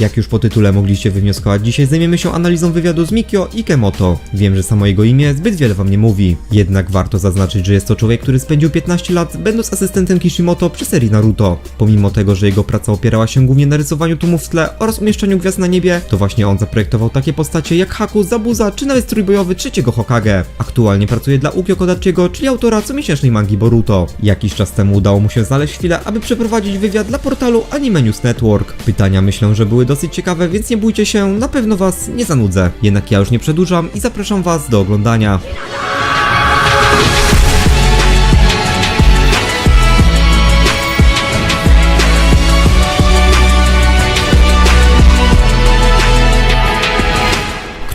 Jak już po tytule mogliście wywnioskować, dzisiaj zajmiemy się analizą wywiadu z Mikio Ikemoto. Wiem, że samo jego imię zbyt wiele wam nie mówi. Jednak warto zaznaczyć, że jest to człowiek, który spędził 15 lat będąc asystentem Kishimoto przy serii Naruto. Pomimo tego, że jego praca opierała się głównie na rysowaniu tłumów w tle oraz umieszczaniu gwiazd na niebie, to właśnie on zaprojektował takie postacie jak Haku, Zabuza czy nawet strój bojowy trzeciego Hokage. Aktualnie pracuje dla Ukio Kodachiego, czyli autora comiesięcznej mangi Boruto. Jakiś czas temu udało mu się znaleźć chwilę, aby przeprowadzić wywiad dla portalu Anime News Network. Pytania myślę, że były dosyć ciekawe, więc nie bójcie się, na pewno was nie zanudzę. Jednak ja już nie przedłużam i zapraszam was do oglądania.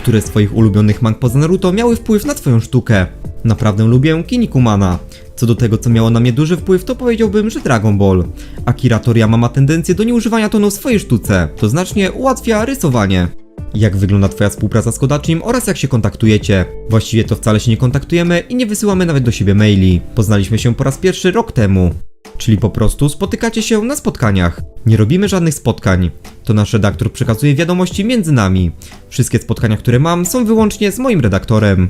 Które z twoich ulubionych mang poza Naruto miały wpływ na twoją sztukę. Naprawdę lubię Kinnikummana. Co do tego, co miało na mnie duży wpływ, to powiedziałbym, że Dragon Ball. Akira Toriyama ma tendencję do nieużywania tonu w swojej sztuce. To znacznie ułatwia rysowanie. Jak wygląda twoja współpraca z Kodachim oraz jak się kontaktujecie? Właściwie to wcale się nie kontaktujemy i nie wysyłamy nawet do siebie maili. Poznaliśmy się po raz pierwszy rok temu. Czyli po prostu spotykacie się na spotkaniach. Nie robimy żadnych spotkań. To nasz redaktor przekazuje wiadomości między nami. Wszystkie spotkania, które mam, są wyłącznie z moim redaktorem.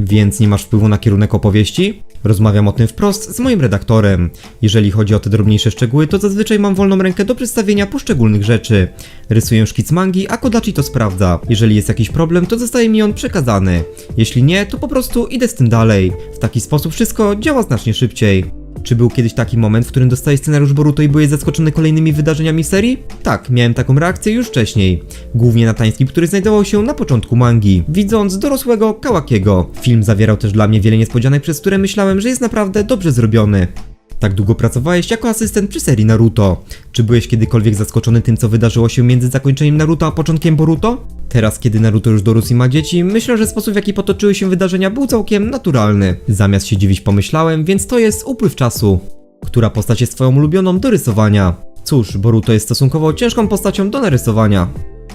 Więc nie masz wpływu na kierunek opowieści? Rozmawiam o tym wprost z moim redaktorem. Jeżeli chodzi o te drobniejsze szczegóły, to zazwyczaj mam wolną rękę do przedstawienia poszczególnych rzeczy. Rysuję szkic mangi, a Kodachi to sprawdza. Jeżeli jest jakiś problem, to zostaje mi on przekazany. Jeśli nie, to po prostu idę z tym dalej. W taki sposób wszystko działa znacznie szybciej. Czy był kiedyś taki moment, w którym dostałeś scenariusz Boruto i byłeś zaskoczony kolejnymi wydarzeniami serii? Tak, miałem taką reakcję już wcześniej. Głównie na tańskim, który znajdował się na początku mangi, widząc dorosłego Kawakiego. Film zawierał też dla mnie wiele niespodzianek, przez które myślałem, że jest naprawdę dobrze zrobiony. Tak długo pracowałeś jako asystent przy serii Naruto. Czy byłeś kiedykolwiek zaskoczony tym, co wydarzyło się między zakończeniem Naruto a początkiem Boruto? Teraz, kiedy Naruto już dorósł i ma dzieci, myślę, że sposób w jaki potoczyły się wydarzenia był całkiem naturalny. Zamiast się dziwić pomyślałem, więc to jest upływ czasu. Która postać jest twoją ulubioną do rysowania? Cóż, Boruto jest stosunkowo ciężką postacią do narysowania.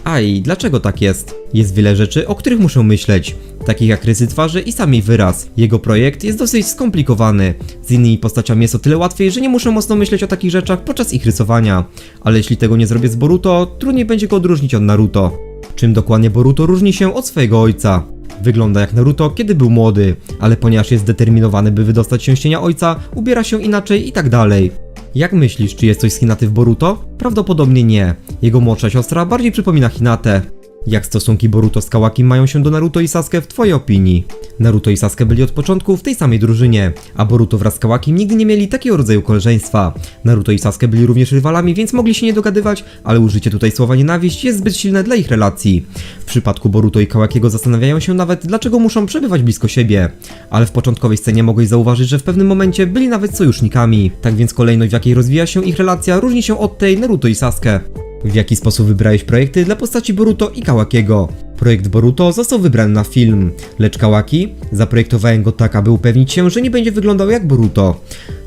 A i dlaczego tak jest? Jest wiele rzeczy, o których muszę myśleć, takich jak rysy twarzy i sam jej wyraz. Jego projekt jest dosyć skomplikowany. Z innymi postaciami jest o tyle łatwiej, że nie muszę mocno myśleć o takich rzeczach podczas ich rysowania. Ale jeśli tego nie zrobię z Boruto, trudniej będzie go odróżnić od Naruto. Czym dokładnie Boruto różni się od swojego ojca? Wygląda jak Naruto, kiedy był młody, ale ponieważ jest zdeterminowany, by wydostać się z cienia ojca, ubiera się inaczej i tak dalej. Jak myślisz, czy jest coś z Hinaty w Boruto? Prawdopodobnie nie. Jego młodsza siostra bardziej przypomina Hinatę. Jak stosunki Boruto z Kawakim mają się do Naruto i Sasuke w twojej opinii? Naruto i Sasuke byli od początku w tej samej drużynie, a Boruto wraz z Kawakim nigdy nie mieli takiego rodzaju koleżeństwa. Naruto i Sasuke byli również rywalami, więc mogli się nie dogadywać, ale użycie tutaj słowa nienawiść jest zbyt silne dla ich relacji. W przypadku Boruto i Kawakiego zastanawiają się nawet, dlaczego muszą przebywać blisko siebie. Ale w początkowej scenie mogłeś zauważyć, że w pewnym momencie byli nawet sojusznikami. Tak więc kolejność, w jakiej rozwija się ich relacja, różni się od tej Naruto i Sasuke. W jaki sposób wybrałeś projekty dla postaci Boruto i Kawakiego? Projekt Boruto został wybrany na film, lecz Kawaki zaprojektowałem go tak, aby upewnić się, że nie będzie wyglądał jak Boruto.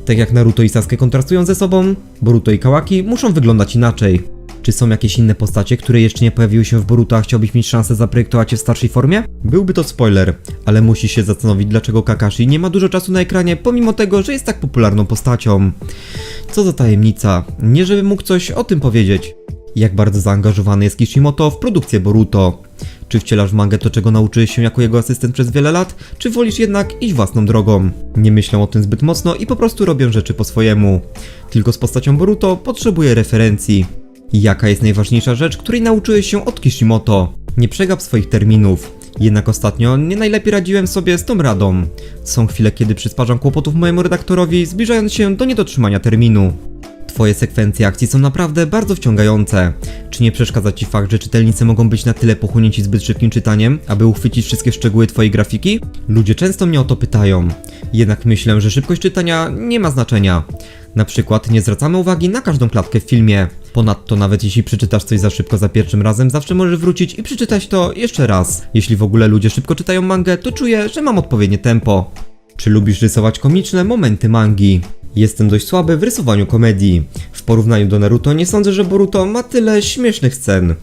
Tak jak Naruto i Sasuke kontrastują ze sobą, Boruto i Kawaki muszą wyglądać inaczej. Czy są jakieś inne postacie, które jeszcze nie pojawiły się w Boruto, a chciałbyś mieć szansę zaprojektować je w starszej formie? Byłby to spoiler, ale musisz się zastanowić, dlaczego Kakashi nie ma dużo czasu na ekranie, pomimo tego, że jest tak popularną postacią. Co za tajemnica, nie żebym mógł coś o tym powiedzieć. Jak bardzo zaangażowany jest Kishimoto w produkcję Boruto? Czy wcielasz w mangę to, czego nauczyłeś się jako jego asystent przez wiele lat, czy wolisz jednak iść własną drogą? Nie myślę o tym zbyt mocno i po prostu robię rzeczy po swojemu. Tylko z postacią Boruto potrzebuję referencji. Jaka jest najważniejsza rzecz, której nauczyłeś się od Kishimoto? Nie przegap swoich terminów. Jednak ostatnio nie najlepiej radziłem sobie z tą radą. Są chwile, kiedy przysparzam kłopotów mojemu redaktorowi, zbliżając się do niedotrzymania terminu. Twoje sekwencje akcji są naprawdę bardzo wciągające. Czy nie przeszkadza Ci fakt, że czytelnicy mogą być na tyle pochłonięci zbyt szybkim czytaniem, aby uchwycić wszystkie szczegóły Twojej grafiki? Ludzie często mnie o to pytają. Jednak myślę, że szybkość czytania nie ma znaczenia. Na przykład nie zwracamy uwagi na każdą klatkę w filmie. Ponadto nawet jeśli przeczytasz coś za szybko za pierwszym razem, zawsze możesz wrócić i przeczytać to jeszcze raz. Jeśli w ogóle ludzie szybko czytają mangę, to czuję, że mam odpowiednie tempo. Czy lubisz rysować komiczne momenty mangi? Jestem dość słaby w rysowaniu komedii. W porównaniu do Naruto nie sądzę, że Boruto ma tyle śmiesznych scen.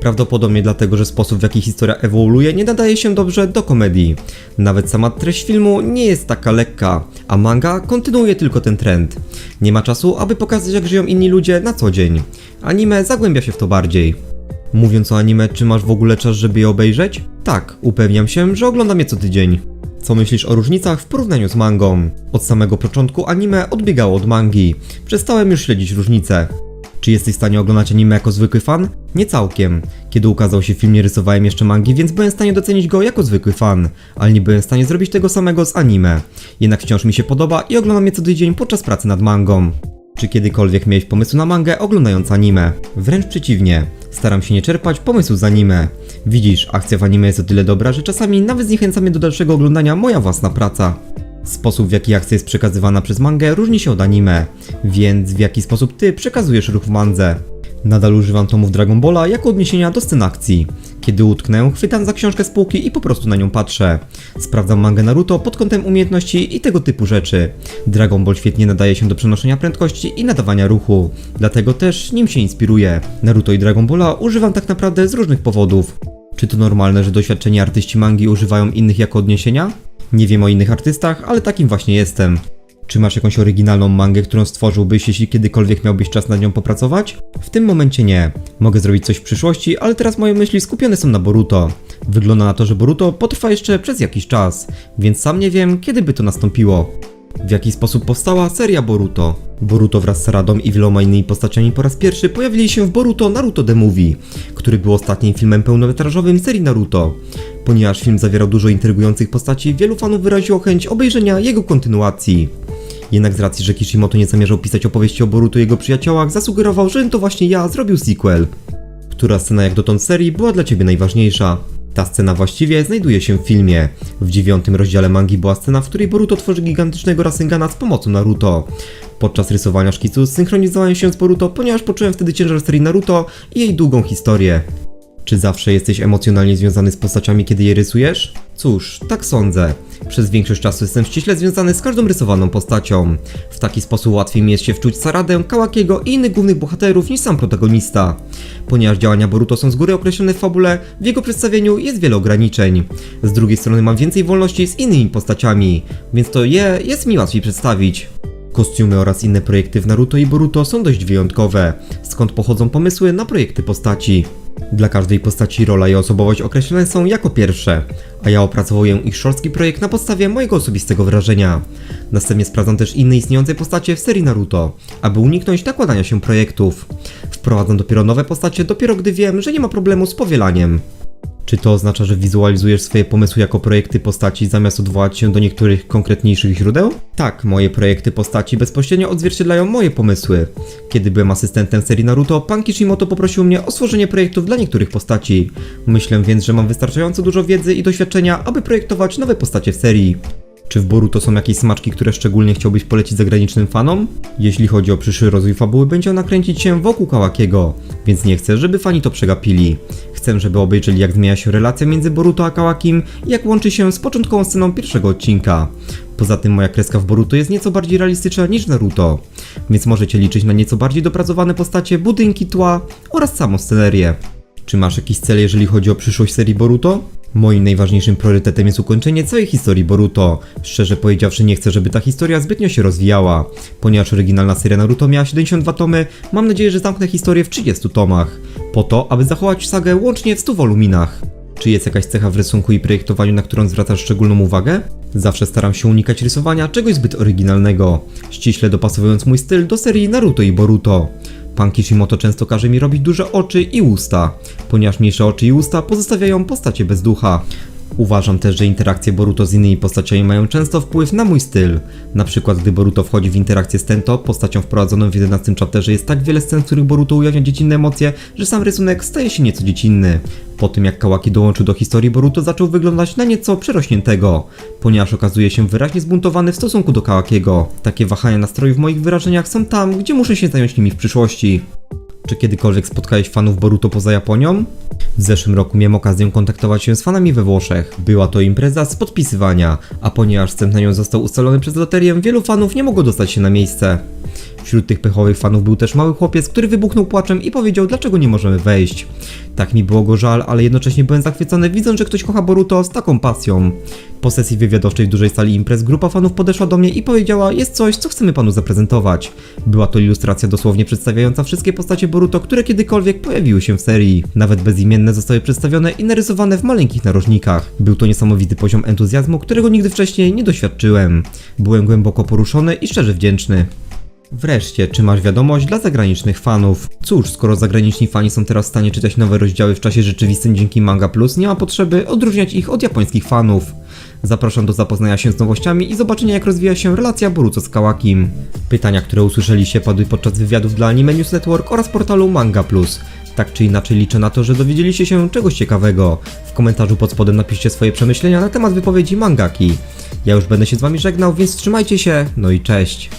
Prawdopodobnie dlatego, że sposób w jaki historia ewoluuje nie nadaje się dobrze do komedii. Nawet sama treść filmu nie jest taka lekka, a manga kontynuuje tylko ten trend. Nie ma czasu, aby pokazać jak żyją inni ludzie na co dzień. Anime zagłębia się w to bardziej. Mówiąc o anime, czy masz w ogóle czas, żeby je obejrzeć? Tak, upewniam się, że oglądam je co tydzień. Co myślisz o różnicach w porównaniu z mangą? Od samego początku anime odbiegało od mangi. Przestałem już śledzić różnice. Czy jesteś w stanie oglądać anime jako zwykły fan? Nie całkiem. Kiedy ukazał się film, nie rysowałem jeszcze mangi, więc byłem w stanie docenić go jako zwykły fan, ale nie byłem w stanie zrobić tego samego z anime. Jednak wciąż mi się podoba i oglądam je co tydzień podczas pracy nad mangą. Czy kiedykolwiek miałeś pomysł na mangę oglądając anime? Wręcz przeciwnie. Staram się nie czerpać pomysłu z anime. Widzisz, akcja w anime jest o tyle dobra, że czasami nawet zniechęca mnie do dalszego oglądania moja własna praca. Sposób w jaki akcja jest przekazywana przez mangę różni się od anime, więc w jaki sposób ty przekazujesz ruch w mandze? Nadal używam tomów Dragon Balla jako odniesienia do scen akcji. Kiedy utknę, chwytam za książkę z półki i po prostu na nią patrzę. Sprawdzam mangę Naruto pod kątem umiejętności i tego typu rzeczy. Dragon Ball świetnie nadaje się do przenoszenia prędkości i nadawania ruchu, dlatego też nim się inspiruję. Naruto i Dragon Balla używam tak naprawdę z różnych powodów. Czy to normalne, że doświadczeni artyści mangi używają innych jako odniesienia? Nie wiem o innych artystach, ale takim właśnie jestem. Czy masz jakąś oryginalną mangę, którą stworzyłbyś, jeśli kiedykolwiek miałbyś czas nad nią popracować? W tym momencie nie. Mogę zrobić coś w przyszłości, ale teraz moje myśli skupione są na Boruto. Wygląda na to, że Boruto potrwa jeszcze przez jakiś czas, więc sam nie wiem, kiedy by to nastąpiło. W jaki sposób powstała seria Boruto? Boruto wraz z Saradą i wieloma innymi postaciami po raz pierwszy pojawili się w Boruto Naruto The Movie, który był ostatnim filmem pełnometrażowym serii Naruto. Ponieważ film zawierał dużo intrygujących postaci, wielu fanów wyraziło chęć obejrzenia jego kontynuacji. Jednak z racji, że Kishimoto nie zamierzał pisać opowieści o Boruto i jego przyjaciołach, zasugerował, że to właśnie ja zrobił sequel. Która scena jak dotąd serii była dla ciebie najważniejsza? Ta scena właściwie znajduje się w filmie. W dziewiątym rozdziale mangi była scena, w której Boruto tworzy gigantycznego Rasengana z pomocą Naruto. Podczas rysowania szkicu synchronizowałem się z Boruto, ponieważ poczułem wtedy ciężar serii Naruto i jej długą historię. Czy zawsze jesteś emocjonalnie związany z postaciami, kiedy je rysujesz? Cóż, tak sądzę. Przez większość czasu jestem ściśle związany z każdą rysowaną postacią. W taki sposób łatwiej mi jest się wczuć Saradę, Kawakiego i innych głównych bohaterów niż sam protagonista. Ponieważ działania Boruto są z góry określone w fabule, w jego przedstawieniu jest wiele ograniczeń. Z drugiej strony mam więcej wolności z innymi postaciami, więc to je jest mi łatwiej przedstawić. Kostiumy oraz inne projekty w Naruto i Boruto są dość wyjątkowe, skąd pochodzą pomysły na projekty postaci. Dla każdej postaci rola i osobowość określone są jako pierwsze, a ja opracowuję ich szorstki projekt na podstawie mojego osobistego wrażenia. Następnie sprawdzam też inne istniejące postacie w serii Naruto, aby uniknąć nakładania się projektów. Wprowadzam dopiero nowe postacie dopiero gdy wiem, że nie ma problemu z powielaniem. Czy to oznacza, że wizualizujesz swoje pomysły jako projekty postaci zamiast odwołać się do niektórych konkretniejszych źródeł? Tak, moje projekty postaci bezpośrednio odzwierciedlają moje pomysły. Kiedy byłem asystentem serii Naruto, pan Kishimoto poprosił mnie o stworzenie projektów dla niektórych postaci. Myślę więc, że mam wystarczająco dużo wiedzy i doświadczenia, aby projektować nowe postacie w serii. Czy w Boruto są jakieś smaczki, które szczególnie chciałbyś polecić zagranicznym fanom? Jeśli chodzi o przyszły rozwój fabuły, będzie ona kręcić się wokół Kawakiego, więc nie chcę, żeby fani to przegapili. Chcę, żeby obejrzeli jak zmienia się relacja między Boruto a Kawakim i jak łączy się z początkową sceną pierwszego odcinka. Poza tym moja kreska w Boruto jest nieco bardziej realistyczna niż Naruto, więc możecie liczyć na nieco bardziej dopracowane postacie, budynki, tła oraz samą scenerię. Czy masz jakiś cel, jeżeli chodzi o przyszłość serii Boruto? Moim najważniejszym priorytetem jest ukończenie całej historii Boruto. Szczerze powiedziawszy, nie chcę, żeby ta historia zbytnio się rozwijała. Ponieważ oryginalna seria Naruto miała 72 tomy, mam nadzieję, że zamknę historię w 30 tomach. Po to, aby zachować sagę łącznie w 100 woluminach. Czy jest jakaś cecha w rysunku i projektowaniu, na którą zwracasz szczególną uwagę? Zawsze staram się unikać rysowania czegoś zbyt oryginalnego, ściśle dopasowując mój styl do serii Naruto i Boruto. Pan Kishimoto często każe mi robić duże oczy i usta, ponieważ mniejsze oczy i usta pozostawiają postacie bez ducha. Uważam też, że interakcje Boruto z innymi postaciami mają często wpływ na mój styl. Na przykład, gdy Boruto wchodzi w interakcję z Tento, postacią wprowadzoną w 11 chapterze jest tak wiele scen, w których Boruto ujawnia dziecinne emocje, że sam rysunek staje się nieco dziecinny. Po tym jak Kawaki dołączył do historii, Boruto zaczął wyglądać na nieco przerośniętego, ponieważ okazuje się wyraźnie zbuntowany w stosunku do Kawakiego. Takie wahania nastroju w moich wyrażeniach są tam, gdzie muszę się zająć nimi w przyszłości. Czy kiedykolwiek spotkałeś fanów Boruto poza Japonią? W zeszłym roku miałem okazję kontaktować się z fanami we Włoszech. Była to impreza z podpisywania, a ponieważ wstęp na nią został ustalony przez loterię, wielu fanów nie mogło dostać się na miejsce. Wśród tych pechowych fanów był też mały chłopiec, który wybuchnął płaczem i powiedział, dlaczego nie możemy wejść. Tak mi było go żal, ale jednocześnie byłem zachwycony, widząc, że ktoś kocha Boruto z taką pasją. Po sesji wywiadowczej w dużej sali imprez grupa fanów podeszła do mnie i powiedziała, jest coś, co chcemy panu zaprezentować. Była to ilustracja dosłownie przedstawiająca wszystkie postacie Boruto, które kiedykolwiek pojawiły się w serii. Nawet bezimienne zostały przedstawione i narysowane w maleńkich narożnikach. Był to niesamowity poziom entuzjazmu, którego nigdy wcześniej nie doświadczyłem. Byłem głęboko poruszony i szczerze wdzięczny. Wreszcie, czy masz wiadomość dla zagranicznych fanów? Cóż, skoro zagraniczni fani są teraz w stanie czytać nowe rozdziały w czasie rzeczywistym dzięki Manga Plus, nie ma potrzeby odróżniać ich od japońskich fanów. Zapraszam do zapoznania się z nowościami i zobaczenia jak rozwija się relacja Boruto z Kawakim. Pytania, które usłyszeliście padły podczas wywiadów dla Anime News Network oraz portalu Manga Plus. Tak czy inaczej liczę na to, że dowiedzieliście się czegoś ciekawego. W komentarzu pod spodem napiszcie swoje przemyślenia na temat wypowiedzi mangaki. Ja już będę się z wami żegnał, więc trzymajcie się, no i cześć.